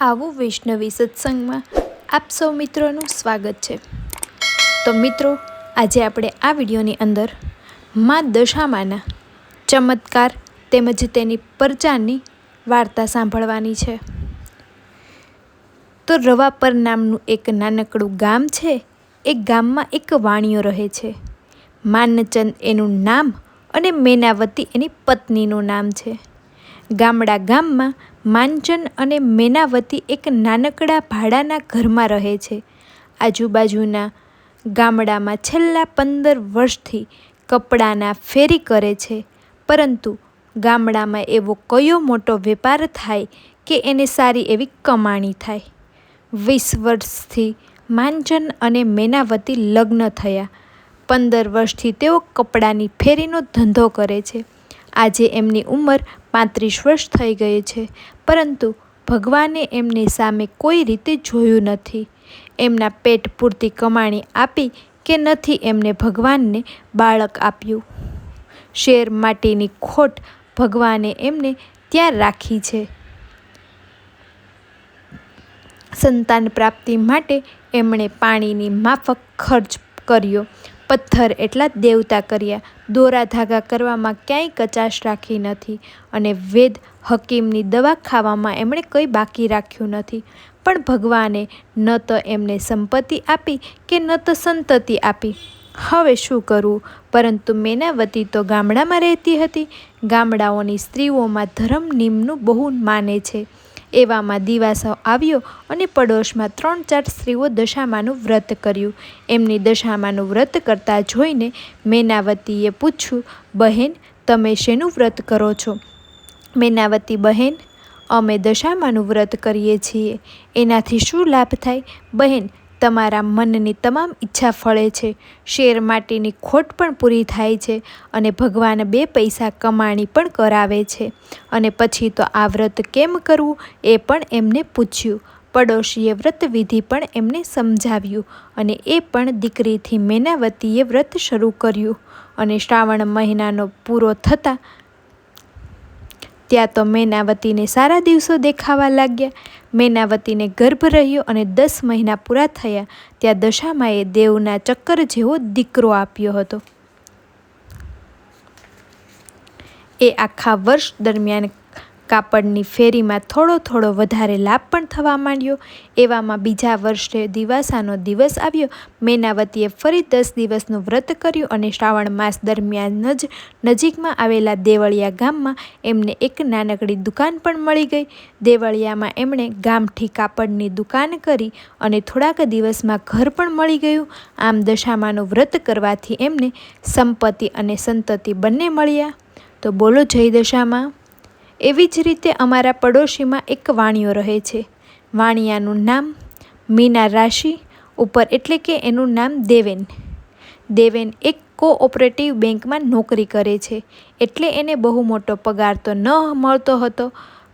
આવું વૈષ્ણવી સત્સંગમાં આપ સૌ મિત્રોનું સ્વાગત છે. તો મિત્રો, આજે આપણે આ વિડીયોની અંદર મા દશામાના ચમત્કાર તેમજ તેની પરચાની વાર્તા સાંભળવાની છે. તો રવાપર નામનું એક નાનકડું ગામ છે. એ ગામમાં એક વાણિયો રહે છે. માનચંદ એનું નામ અને મેનાવતી એની પત્નીનું નામ છે. ગામડા ગામમાં માનચંદ અને મેનાવતી એક નાનકડા ભાડાના ઘરમાં રહે છે. આજુબાજુના ગામડામાં છેલ્લા પંદર વર્ષથી કપડાના ફેરી કરે છે. પરંતુ ગામડામાં એવો કયો મોટો વેપાર થાય કે એને સારી એવી કમાણી થાય? વીસ વર્ષથી માનચંદ અને મેનાવતી લગ્ન થયા. પંદર વર્ષથી તેઓ કપડાની ફેરીનો ધંધો કરે છે. આજે એમની ઉંમર પાંત્રીસ વર્ષ થઈ ગઈ છે, પરંતુ ભગવાને એમની સામે કોઈ રીતે જોયું નથી. એમના પેટ પૂરતી કમાણી આપી કે નથી એમને ભગવાનને બાળક આપ્યું. શેર માટેની ખોટ ભગવાને એમને ત્યાં રાખી છે. સંતાન પ્રાપ્તિ માટે એમણે પાણીની માફક ખર્ચ કર્યો. પથ્થર એટલા દેવતા કર્યા દોરા ધાગા કરવામાં ક્યાંય કચાશ રાખી નથી અને વેદ હકીમની દવા ખાવામાં એમણે કંઈ બાકી રાખ્યું નથી. પણ ભગવાને ન તો એમને સંપત્તિ આપી કે ન તો સંતતિ આપી. હવે શું કરવું? પરંતુ મેનાવતી તો ગામડામાં રહેતી હતી. ગામડાઓની સ્ત્રીઓમાં ધર્મ નિમનું બહુ માને છે. એવામાં દિવાસો આવ્યો અને પડોશમાં ત્રણ ચાર સ્ત્રીઓ દશામાનું વ્રત કર્યું. એમની દશામાનું વ્રત કરતા જોઈને મેનાવતીએ પૂછ્યું, બહેન, તમે શેનું વ્રત કરો છો? મેનાવતી, બહેન, અમે દશામાનું વ્રત કરીએ છીએ. એનાથી શું લાભ થાય? બહેન તમારા મનની તમામ ઈચ્છા ફળે છે. શેર માટેની ખોટ પણ પૂરી થાય છે અને ભગવાન બે પૈસા કમાણી પણ કરાવે છે. અને પછી તો આ વ્રત કેમ કરવું એ પણ એમને પૂછ્યું. પડોશીએ વ્રત વિધિ પણ એમને સમજાવ્યું અને એ પણ દીકરીથી મેનાવતીએ વ્રત શરૂ કર્યું. અને શ્રાવણ મહિનાનો પૂરો થતાં ત્યાં તો મેનાવતીને સારા દિવસો દેખાવા લાગ્યા. મેનાવતીને ગર્ભ રહ્યો અને દસ મહિના પૂરા થયા. ત્યાં દશામાએ દેવના ચક્કર જેવો દીકરો આપ્યો હતો. એ આખા વર્ષ દરમિયાન કાપડની ફેરીમાં થોડો થોડો વધારે લાભ પણ થવા માંડ્યો. એવામાં બીજા વર્ષે દિવાસાનો દિવસ આવ્યો. મેનાવતીએ ફરી દસ દિવસનું વ્રત કર્યું અને શ્રાવણ માસ દરમિયાન જ નજીકમાં આવેલા દેવળિયા ગામમાં એમને એક નાનકડી દુકાન પણ મળી ગઈ. દેવળિયામાં એમણે ગામઠી કાપડની દુકાન કરી અને થોડાક દિવસમાં ઘર પણ મળી ગયું. આમ દશામાનું વ્રત કરવાથી એમને સંપત્તિ અને સંતતિ બંને મળ્યા. તો બોલો જય દશામાં. એવી જ રીતે અમારા પડોશીમાં એક વાણિયો રહે છે. વાણિયાનું નામ મીના રાશિ, ઉપર એટલે કે એનું નામ દેવેન. દેવેન એક કોઓપરેટિવ બેંકમાં નોકરી કરે છે. એટલે એને બહુ મોટો પગાર તો ન મળતો હતો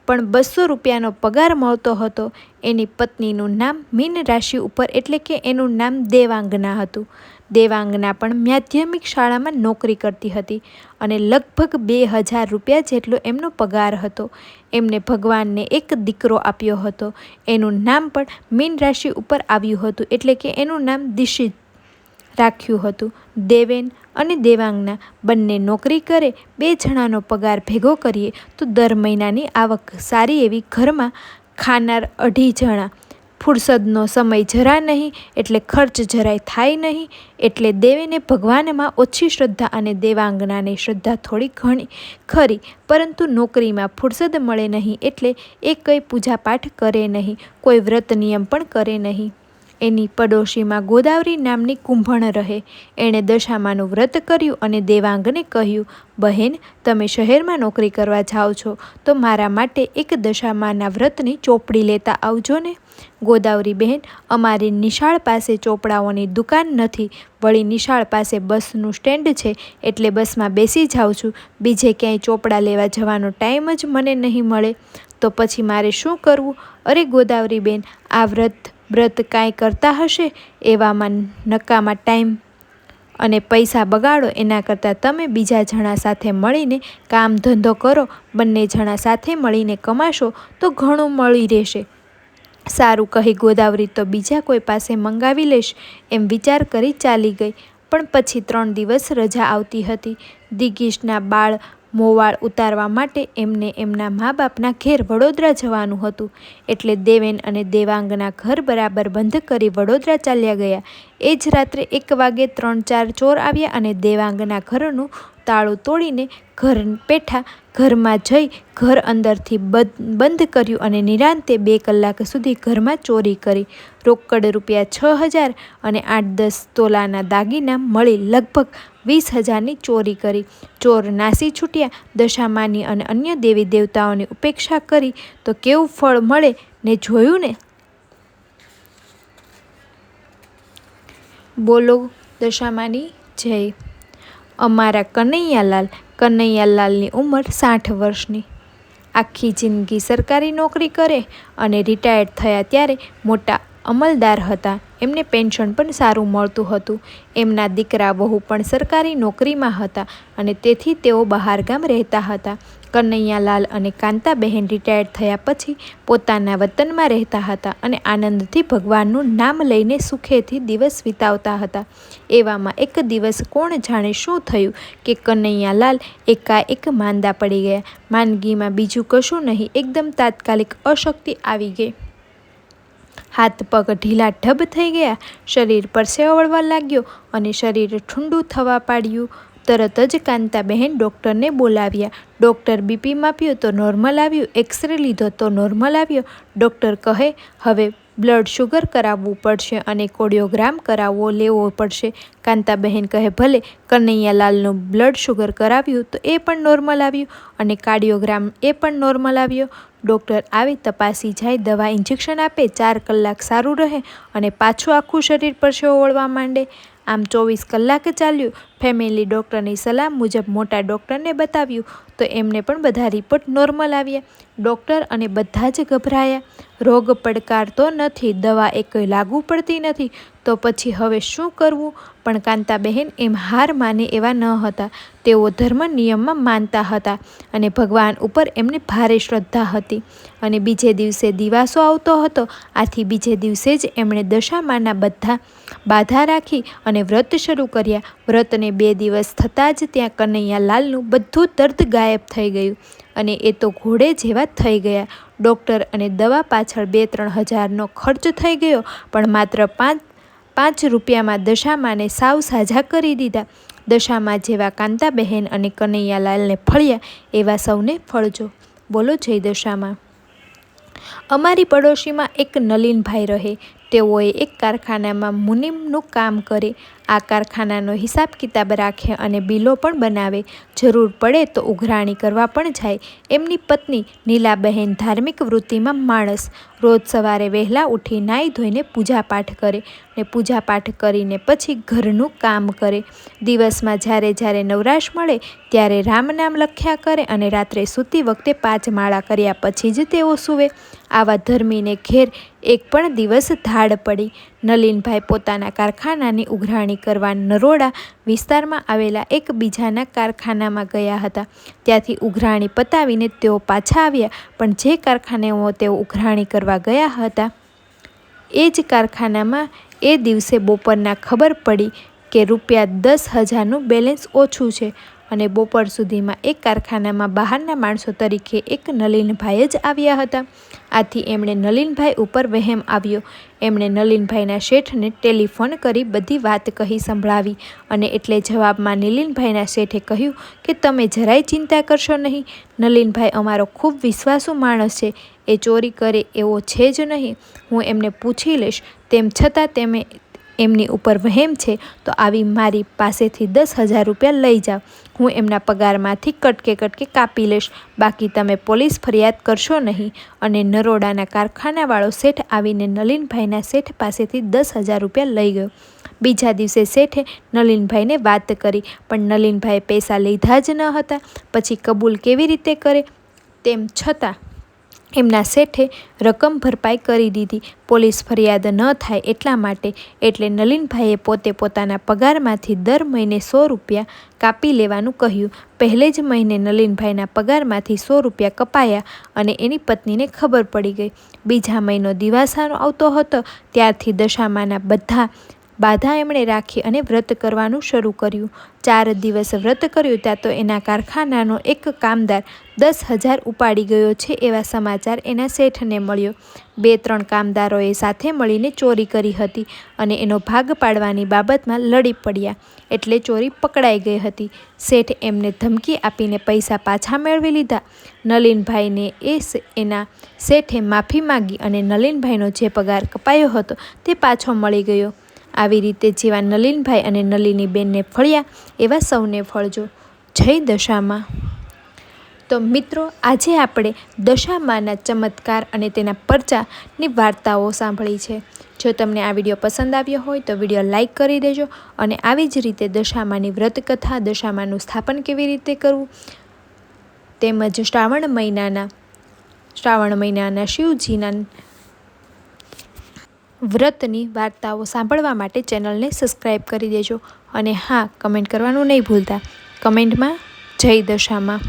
પણ બસો રૂપિયાનો પગાર મળતો હતો. એની પત્નીનું નામ મીન રાશિ ઉપર એટલે કે એનું નામ દેવાંગના હતું. દેવાંગના પણ માધ્યમિક શાળામાં નોકરી કરતી હતી અને લગભગ બે હજાર રૂપિયા જેટલો એમનો પગાર હતો. એમને ભગવાનને એક દીકરો આપ્યો હતો. એનું નામ પણ મીન રાશિ ઉપર આવ્યું હતું એટલે કે એનું નામ દિશિત રાખ્યું હતું. દેવેન અને દેવાંગના બંને નોકરી કરે, બે જણાનો પગાર ભેગો કરીએ, તો દર મહિનાની આવક સારી એવી ઘરમાં ખાનાર અઢી જણા. ફુરસદનો સમય જરા નહીં, એટલે ખર્ચ જરાય થાય નહીં, એટલે દેવેને ભગવાનમાં ઓછી શ્રદ્ધા અને દેવાંગનાને શ્રદ્ધા થોડી ઘણી ખરી, પરંતુ નોકરીમાં ફુરસદ મળે નહીં, એટલે એ કંઈ પૂજાપાઠ કરે નહીં, કોઈ વ્રત નિયમ પણ કરે નહીં. એની પડોશીમાં ગોદાવરી નામની કુંભણ રહે. એણે દશામાનું વ્રત કર્યું અને દેવાંગને કહ્યું, બહેન, તમે શહેરમાં નોકરી કરવા જાઓ છો, તો મારા માટે એક દશામાના વ્રતની ચોપડી લેતા આવજો ને. ગોદાવરી બહેન, અમારી નિશાળ પાસે ચોપડાઓની દુકાન નથી. વળી નિશાળ પાસે બસનું સ્ટેન્ડ છે, એટલે બસમાં બેસી જાઉં છું. બીજે ક્યાંય ચોપડા લેવા જવાનો ટાઈમ જ મને નહીં મળે. તો પછી મારે શું કરવું? અરે ગોદાવરી બેન, આ વ્રત વ્રત કાંઈ કરતા હશે એવામાં નકામા ટાઈમ અને પૈસા બગાડો એના કરતાં તમે બીજા જણા સાથે મળીને કામ ધંધો કરો, બંને જણા સાથે મળીને કમાશો તો ઘણું મળી રહેશે. સારું કહી ગોદાવરી તો બીજા કોઈ પાસે મંગાવી લઈશ એમ વિચાર કરી ચાલી ગઈ. પણ પછી ત્રણ દિવસ રજા આવતી હતી. દિગીશના બાળ મોવાળ ઉતારવા માટે એમને એમના મા બાપના ઘેર વડોદરા જવાનું હતું. એટલે દેવેન અને દેવાંગના ઘર બરાબર બંધ કરી વડોદરા ચાલ્યા ગયા. એ જ રાત્રે એક વાગે ત્રણ ચાર ચોર આવ્યા અને દેવાંગના ઘરનું તાળું તોડીને ઘર પેઠા ઘરમાં જઈ ઘર અંદરથી બંધ કર્યું અને નિરાંતે બે કલાક સુધી ઘરમાં ચોરી કરી. રોકડ રૂપિયા છ હજાર અને આઠ દસ તોલાના દાગીના મળી લગભગ વીસ હજારની ચોરી કરી. ચોર નાસી છૂટ્યા દશામાની અને અન્ય દેવી દેવતાઓની ઉપેક્ષા કરી, તો કેવું ફળ મળે ને જોયું ને? બોલો દશામાની જય. અમારા કનૈયાલાલ, કનૈયાલાલની ઉંમર સાઠ વર્ષની. આખી જિંદગી સરકારી નોકરી કરે અને રિટાયર્ડ થયા ત્યારે મોટા અમલદાર હતા. એમને પેન્શન પણ સારું મળતું હતું. એમના દીકરા વહુ પણ સરકારી નોકરીમાં હતા અને તેથી તેઓ બહારગામ રહેતા હતા. કનૈયાલાલ અને કાંતાબહેન રિટાયર્ડ થયા પછી પોતાના વતનમાં રહેતા હતા અને આનંદથી ભગવાનનું નામ લઈને સુખેથી દિવસ વિતાવતા હતા. એવામાં એક દિવસ કોણ જાણે શું થયું કે કનૈયાલાલ એકાએક માંદા પડી ગયા. માંદગીમાં બીજું કશું નહીં, એકદમ તાત્કાલિક અશક્તિ આવી ગઈ. હાથ પગ ઢીલા ઢબ થઈ ગયા, શરીર પરસેવો વળવા લાગ્યો અને શરીર ઠંડુ થવા પાડ્યું. તરત જ કાંતાબહેન ડૉક્ટરને બોલાવ્યા. ડૉક્ટર બીપી માપ્યું તો નોર્મલ આવ્યું, એક્સરે લીધો તો નોર્મલ આવ્યો. ડૉક્ટર કહે, હવે બ્લડ શુગર કરાવવું પડશે અને કોડિયોગ્રામ કરાવવો લેવો પડશે. કાંતાબહેન કહે, ભલે, કનૈયાલાલનું બ્લડ શુગર કરાવ્યું તો એ પણ નોર્મલ આવ્યું અને કાર્ડિયોગ્રામ એ પણ નોર્મલ આવ્યો. ડૉક્ટર આવી તપાસી જાય, દવા ઇન્જેક્શન આપે, ચાર કલાક સારું રહે અને પાછું આખું શરીર પર ઓળવા માંડે. આમ ચોવીસ કલાક ચાલ્યું. ફેમિલી ડૉક્ટરની સલાહ મુજબ મોટા ડૉક્ટરને બતાવ્યું. તો એમને પણ બધા રિપોર્ટ નોર્મલ આવ્યા. ડૉક્ટર અને બધા જ ગભરાયા. રોગ પડકારતો નથી, દવા એક લાગુ પડતી નથી. તો પછી હવે શું કરવું? પણ કાંતાબહેન એમ હાર માને એવા ન હતા. તેઓ ધર્મ નિયમમાં માનતા હતા અને ભગવાન ઉપર એમને ભારે શ્રદ્ધા હતી. અને બીજે દિવસે દિવાસો આવતો હતો. આથી બીજે દિવસે જ એમણે દશામાના બધા બાધા રાખી અને વ્રત શરૂ કર્યા. વ્રતને બે દિવસ થતાં જ ત્યાં કનૈયા લાલનું બધું દર્દ ગાયબ થઈ ગયું અને એ તો ઘોડે જેવા થઈ ગયા. ડૉક્ટર અને દવા પાછળ બે ત્રણ હજારનો ખર્ચ થઈ ગયો, પણ માત્ર પાંચ પાંચ રૂપિયામાં દશામાને સાવ સાજા કરી દીધા. દશામાં જેવા કાંતાબહેન અને કનૈયાલાલને ફળ્યા, એવા સૌને ફળજો. બોલો જય દશામાં. અમારી પડોશીમાં એક નલીનભાઈ રહે. તેઓએ એક કારખાનામાં મુનિમનું કામ કરે, આ કારખાનાનો હિસાબ કિતાબ રાખે અને બિલો પણ બનાવે. જરૂર પડે તો ઉઘરાણી કરવા પણ જાય. એમની પત્ની નીલાબહેન ધાર્મિક વૃત્તિમાં માણસ. રોજ સવારે વહેલા ઉઠી નાહી ધોઈને પૂજાપાઠ કરે ને પૂજાપાઠ કરીને પછી ઘરનું કામ કરે. દિવસમાં જ્યારે જ્યારે નવરાશ મળે ત્યારે રામ નામ લખ્યા કરે અને રાત્રે સૂતી વખતે પાંચ માળા કર્યા પછી જ તેઓ સૂવે. આવા ધર્મીને ઘેર એક પણ દિવસ ધાડ પડી. નલિનભાઈ પોતાના કારખાનાની ઉઘરાણી કરવા નરોડા વિસ્તારમાં આવેલા એકબીજાના કારખાનામાં ગયા હતા. ત્યાંથી ઉઘરાણી પતાવીને તેઓ પાછા આવ્યા, પણ જે કારખાનામાં તેઓ ઉઘરાણી કરવા ગયા હતા એ જ કારખાનામાં એ દિવસે બપોરના ખબર પડી કે રૂપિયા દસ હજારનું બેલેન્સ ઓછું છે. અને બપોર સુધીમાં એક કારખાનામાં બહારના માણસો તરીકે એક નલિનભાઈ જ આવ્યા હતા. આથી એમણે નલિનભાઈ ઉપર વહેમ આવ્યો. એમણે નલિનભાઈના શેઠને ટેલિફોન કરી બધી વાત કહી સંભળાવી અને એટલે જવાબમાં નીલિનભાઈના શેઠે કહ્યું કે તમે જરાય ચિંતા કરશો નહીં. નલિનભાઈ અમારો ખૂબ વિશ્વાસુ માણસ છે. એ ચોરી કરે એવો છે જ નહીં. હું એમને પૂછી લઈશ. તેમ છતાં તેમે એમની ઉપર વહેમ છે, તો આવી મારી પાસેથી દસ હજાર રૂપિયા લઈ જાઓ. હું એમના પગારમાંથી કટકે કટકે કાપી લઈશ. બાકી તમે પોલીસ ફરિયાદ કરશો નહીં. અને નરોડાના કારખાનાવાળો શેઠ આવીને નલિનભાઈના શેઠ પાસેથી દસ હજાર રૂપિયા લઈ ગયો. બીજા દિવસે શેઠે નલિનભાઈને વાત કરી, પણ નલિનભાઈ પૈસા લીધા જ ન હતા. પછી કબૂલ કેવી રીતે કરે? તેમ છતાં એમના શેઠે રકમ ભરપાઈ કરી દીધી. પોલીસ ફરિયાદ ન થાય એટલા માટે એટલે નલિનભાઈએ પોતે પોતાના પગારમાંથી દર મહિને સો રૂપિયા કાપી લેવાનું કહ્યું. પહેલે જ મહિને નલિનભાઈના પગારમાંથી સો રૂપિયા કપાયા અને એની પત્નીને ખબર પડી ગઈ. બીજા મહિનો દિવાસાનો આવતો હતો, ત્યારથી દશામાના બધા બાધા એમણે રાખી અને વ્રત કરવાનું શરૂ કર્યું. ચાર દિવસ વ્રત કર્યું ત્યાં તો એના કારખાનાનો એક કામદાર દસ હજાર ઉપાડી ગયો છે એવા સમાચાર એના શેઠને મળ્યો. બે ત્રણ કામદારોએ સાથે મળીને ચોરી કરી હતી અને એનો ભાગ પાડવાની બાબતમાં લડી પડ્યા એટલે ચોરી પકડાઈ ગઈ હતી. શેઠ એમને ધમકી આપીને પૈસા પાછા મેળવી લીધા. નલિનભાઈને એ એના શેઠે માફી માગી અને નલિનભાઈનો જે પગાર કપાયો હતો તે પાછો મળી ગયો. આવી રીતે જેવા નલિનભાઈ અને નલિની બેનને ફળ્યા, એવા સૌને ફળજો. જય દશામાં. તો મિત્રો, આજે આપણે દશામાના ચમત્કાર અને તેના પરચાની વાર્તાઓ સાંભળી છે. જો તમને આ વીડિયો પસંદ આવ્યો હોય તો વીડિયો લાઇક કરી દેજો અને આવી જ રીતે દશામાની વ્રતકથા દશામાનું સ્થાપન કેવી રીતે કરવું તેમજ શ્રાવણ મહિનાના શ્રાવણ મહિનાના શિવજીના વ્રતની વાર્તાઓ સાંભળવા માટે ચેનલને સબસ્ક્રાઈબ કરી દેજો અને હા, કમેન્ટ કરવાનું નહીં ભૂલતા. કમેન્ટમાં જય દશામાં.